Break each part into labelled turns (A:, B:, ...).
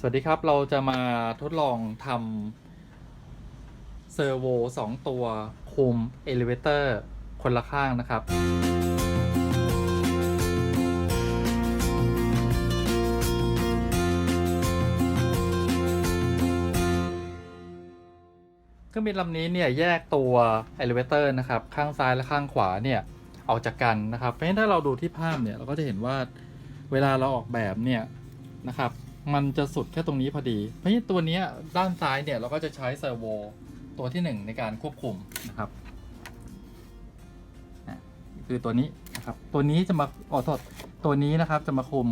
A: สวัสดีครับ เราจะมาทดลองทำเซอร์โวสองตัวคุมเอลิเวเตอร์คนละข้างนะครับ เครื่องบินลำนี้เนี่ยแยกตัว elevator นะครับ ข้างซ้ายและข้างขวาเนี่ยออกจากกันนะครับ เพราะฉะนั้นถ้าเราดูที่ภาพเนี่ยเราก็จะเห็นว่าเวลาเราออกแบบเนี่ยนะครับ มันจะสุดแค่ตรงนี้พอดี เพราะฉะนั้นตัวนี้ด้านซ้ายเนี่ยเราก็จะใช้เซอร์โวตัวที่หนึ่งในการควบคุมนะครับคือตัวนี้นะครับตัวนี้จะมาขอโทษตัวนี้นะครับจะมาคุม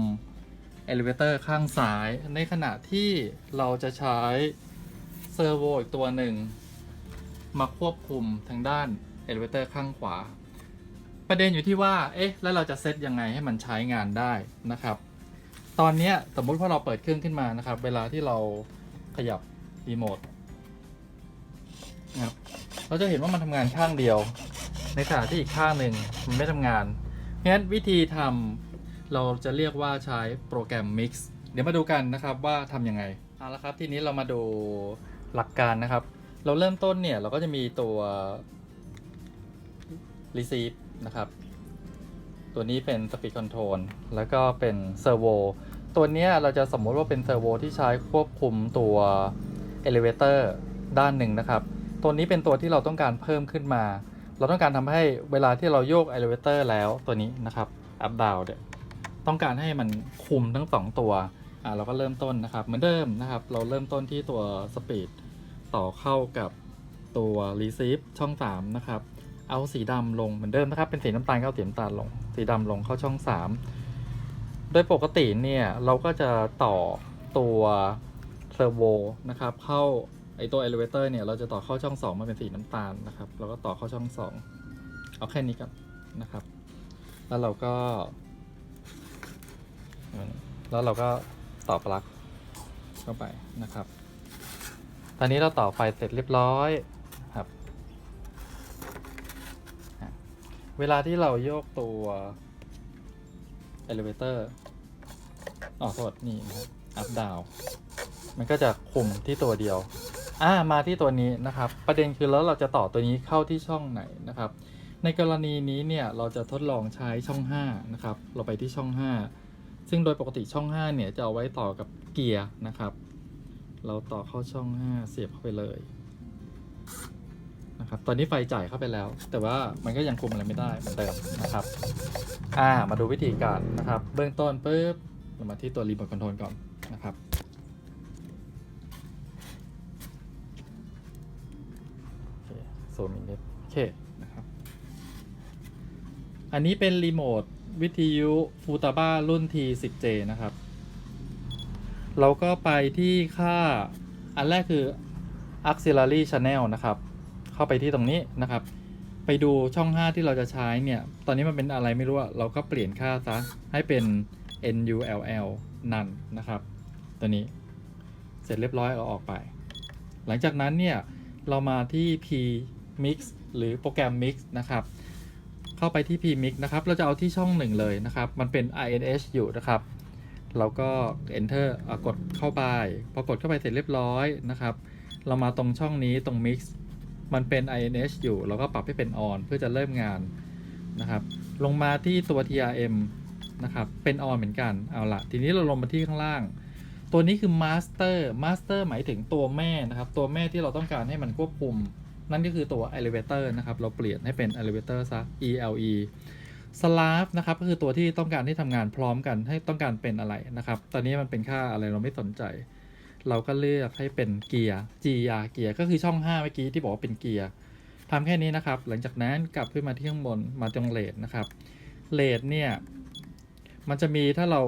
A: elevator ข้างซ้าย ในขณะที่เราจะใช้เซอร์โวอีกตัวหนึ่งมาควบคุมทางด้าน elevator ข้างขวา ประเด็นอยู่ที่ว่า เอ๊ะ แล้วเราจะเซตยังไงให้มันใช้งานได้นะครับ ตอนเนี้ยสมมติว่าเราเปิดเครื่องขึ้นมานะครับ เวลาที่เราขยับรีโมทนะครับเราจะเห็นว่ามันทำงานข้างเดียว ในขณะที่อีกข้างหนึ่งมันไม่ทำงานเพราะฉะนั้นวิธีทำเราจะเรียกว่าใช้โปรแกรม Mix เดี๋ยวมาดูกันนะครับว่าทำยังไงเอาละครับทีนี้เรามาดูหลักการนะครับ เราเริ่มต้นเนี่ยเราก็จะมีตัว receive นะครับ ตัวนี้เป็น speed control แล้วก็เป็น servo ตัวนี้เราจะสมมติว่าเป็น servo ที่ใช้ควบคุมตัว elevator ด้านหนึ่งนะครับ ตัวนี้เป็นตัวที่เราต้องการเพิ่มขึ้นมา เราต้องการทำให้เวลาที่เราโยก elevator แล้วตัวนี้นะครับ up down เนี่ยต้องการให้มันคุมทั้งสองตัวอ่าเราก็เริ่มต้นนะครับเหมือนเดิมนะครับ เราเริ่มต้นที่ตัว speed ต่อเข้ากับตัว receive ช่อง 3 นะครับ เอาสีดำลงเหมือนเดิมนะครับ เป็นสีน้ำตาลก็เอาสีน้ำตาลลง สีดำลงเข้าช่อง 3 โดยปกติเนี่ยเราก็จะต่อตัวเซอร์โวนะครับเข้าไอตัว elevator เนี่ยเราจะต่อเข้าช่อง 2 มาเป็นสีน้ำตาลนะครับเราก็ต่อเข้าช่อง 2 เอาแค่นี้ก่อนนะครับ แล้วเราก็ แล้วเราก็ต่อปลั๊กเข้าไปนะครับ ตอนนี้เราต่อไฟเสร็จเรียบร้อย เวลาที่เราโยกตัว elevator อ๋อโทษนี่นะครับ up down มันก็จะคุมที่ตัวเดียว อ่า มาที่ตัวนี้นะครับ ประเด็นคือแล้วเราจะต่อตัวนี้เข้าที่ช่องไหนนะครับ ในกรณีนี้เนี่ยเราจะทดลองใช้ช่อง 5 นะครับ เราไปที่ช่อง 5 ซึ่งโดยปกติช่อง 5 เนี่ยจะเอาไว้ต่อกับเกียร์นะครับ เราต่อเข้าช่อง 5 เสียบเข้าไปเลย นะครับ ตอนนี้ไฟจ่ายเข้าไปแล้ว แต่ว่ามันก็ยังคุมอะไรไม่ได้เหมือนเดิมนะครับ อ่า มาดูวิธีการนะครับ เบื้องต้นปุ๊บเรามาที่ตัวรีโมทคอนโทรลก่อนนะครับโอเคโซมินิตโอเคนะครับ อันนี้เป็นรีโมทวิทยุฟูตาบ้ารุ่น T10J นะครับ เราก็ไปที่ค่าอันแรกคือ auxiliary channel นะครับ เข้าไปที่ตรงนี้นะครับ ไปดูช่อง 5 ที่เราจะใช้เนี่ย ตอนนี้มันเป็นอะไรไม่รู้อะเราก็เปลี่ยนค่าซะให้เป็น NULL นั่นนะครับ ตัวนี้เสร็จเรียบร้อยเอาออกไป หลังจากนั้นเนี่ยเรามาที่ P Mix หรือโปรแกรม Mix นะครับ เข้าไปที่ P Mix นะครับ เราจะเอาที่ช่องหนึ่งเลยนะครับ มันเป็น INH อยู่นะครับเราก็ Enter กดเข้าไป พอกดเข้าไปเสร็จเรียบร้อยนะครับ เรามาตรงช่องนี้ตรง Mix มันเป็น INH อยู่ เราก็ปรับให้เป็น On เพื่อจะเริ่มงานนะครับ ลงมาที่ตัว TRM นะครับเป็น On เหมือนกัน เอาละทีนี้เราลงมาที่ข้างล่าง ตัวนี้คือ Master Master หมายถึงตัวแม่นะครับ ตัวแม่ที่เราต้องการให้มันควบคุม นั่นก็คือตัว Elevator นะครับ เราเปลี่ยนให้เป็น Elevator ซะ ELE Slave นะครับก็คือตัวที่ต้องการที่ทำงานพร้อมกันให้ต้องการเป็นอะไรนะครับ ตอนนี้มันเป็นค่าอะไรเราไม่สนใจ เราก็เลือกให้เป็นเกียร์ GR เกียร์ก็คือช่อง 5 เมื่อกี้ที่บอกว่าเป็นเกียร์ทำแค่นี้นะครับ หลังจากนั้นกลับขึ้นมาที่ข้างบนมาตรงเลดนะครับเลดเนี่ย มันจะมีถ้าเรา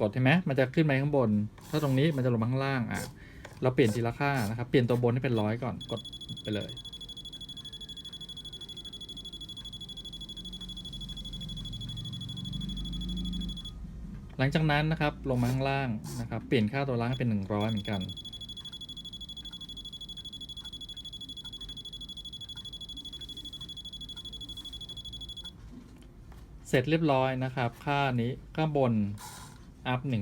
A: กดใช่ไหมมันจะขึ้นไปข้างบน ถ้าตรงนี้มันจะลงมาข้างล่างอะ เราเปลี่ยนทีละค่านะครับ เปลี่ยนตัวบนให้เป็นร้อยก่อน กดไปเลย หลังจากนั้นนะครับลงมาข้างล่างนะครับ เปลี่ยนค่าตัวล่างให้เป็น 100 เหมือนกันเสร็จเรียบร้อยนะครับ ค่านี้ข้างบน อัพ100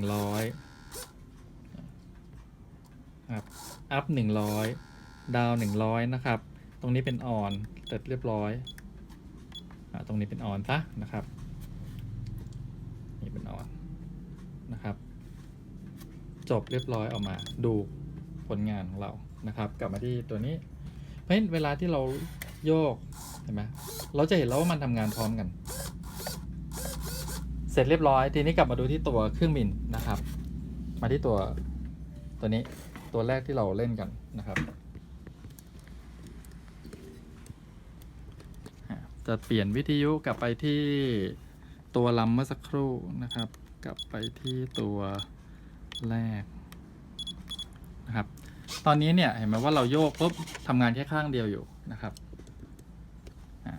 A: ครับอัพหนึ่งร้อยดาวหนึ่งร้อยนะครับ ตรงนี้เป็นออนเสร็จเรียบร้อยอตรงนี้เป็นออนซะนะครับ นี่เป็นออน นะครับ จบเรียบร้อยออกมาดูผลงานของเรานะครับ กลับมาที่ตัวนี้ เพราะฉะนั้นเวลาที่เราโยกเห็นไหมเราจะเห็นแล้วว่ามันทำงานพร้อมกัน เสร็จเรียบร้อยทีนี้กลับมาดูที่ตัวเครื่องบินนะครับ มาที่ตัวตัวนี้ตัวแรกที่เราเล่นกันนะครับจะเปลี่ยนวิทยุกลับไปที่ตัวลำเมื่อสักครู่นะครับ กลับไปที่ตัวแรกนะครับ ตอนนี้เนี่ยเห็นไหมว่าเราโยกปุ๊บทำงานแค่ข้างเดียวอยู่นะครับอะ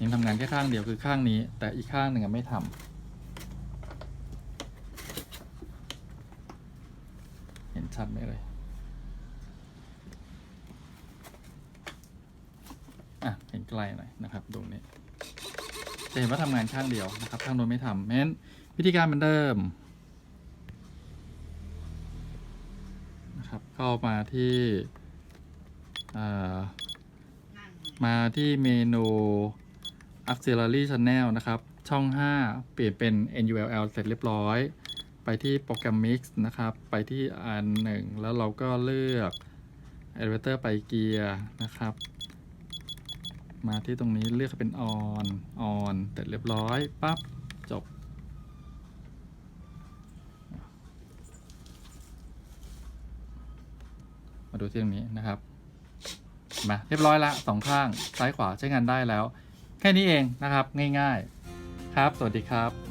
A: ยังทำงานแค่ข้างเดียวคือข้างนี้ แต่อีกข้างหนึ่งไม่ทำเห็นชัดไหมเลยอะเห็นใกลหน่อยนะครับตรงนี้จะเห็นว่าทำงานข้างเดียวนะครับข้างโน้นไม่ทำเพราะฉะนั้น วิธีการเหมือนเดิมนะครับเข้ามาที่มาที่เมนู Auxiliary Channel นะครับ ช่อง 5 เปลี่ยนเป็น NULL เสร็จเรียบร้อย ไปที่โปรแกรม Mix นะครับ ไปที่อันหนึ่งแล้วเราก็เลือก Elevator ไปเกียร์นะครับ มาที่ตรงนี้เลือกเป็น On On เสร็จเรียบร้อย ปั๊บ จบ มาดูที่ตรงนี้นะครับ มาเรียบร้อยละสองข้างซ้ายขวาใช้งานได้แล้ว แค่นี้เองนะครับง่ายๆ ครับ สวัสดีครับ